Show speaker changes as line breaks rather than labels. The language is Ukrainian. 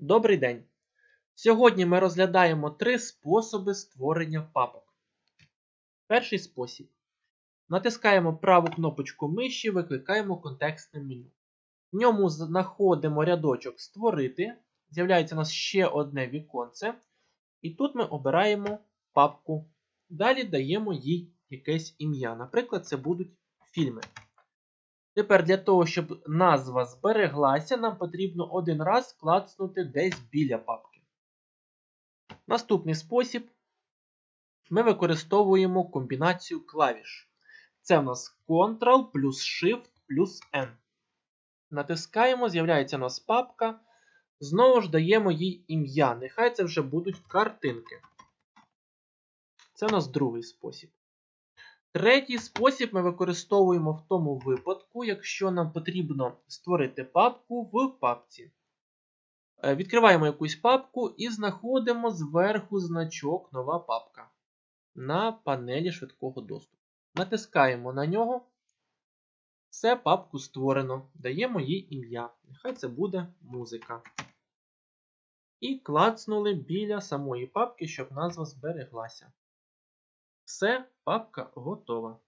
Добрий день! Сьогодні ми розглядаємо три способи створення папок. Перший спосіб. Натискаємо праву кнопочку миші, викликаємо контекстне меню. В ньому знаходимо рядочок Створити. З'являється у нас ще одне віконце. І тут ми обираємо папку. Далі даємо їй якесь ім'я. Наприклад, це будуть фільми. Тепер для того, щоб назва збереглася, нам потрібно один раз клацнути десь біля папки. Наступний спосіб ми використовуємо комбінацію клавіш. Це в нас Ctrl плюс Shift плюс N. Натискаємо, з'являється у нас папка. Знову ж даємо їй ім'я. Нехай це вже будуть картинки. Це у нас другий спосіб. Третій спосіб ми використовуємо в тому випадку, якщо нам потрібно створити папку в папці. Е, Відкриваємо якусь папку і знаходимо зверху значок Нова папка на панелі швидкого доступу. Натискаємо на нього. Все, папку створено. Даємо їй ім'я. Нехай це буде музика. І клацнули біля самої папки, щоб назва збереглася. Все, папка готова.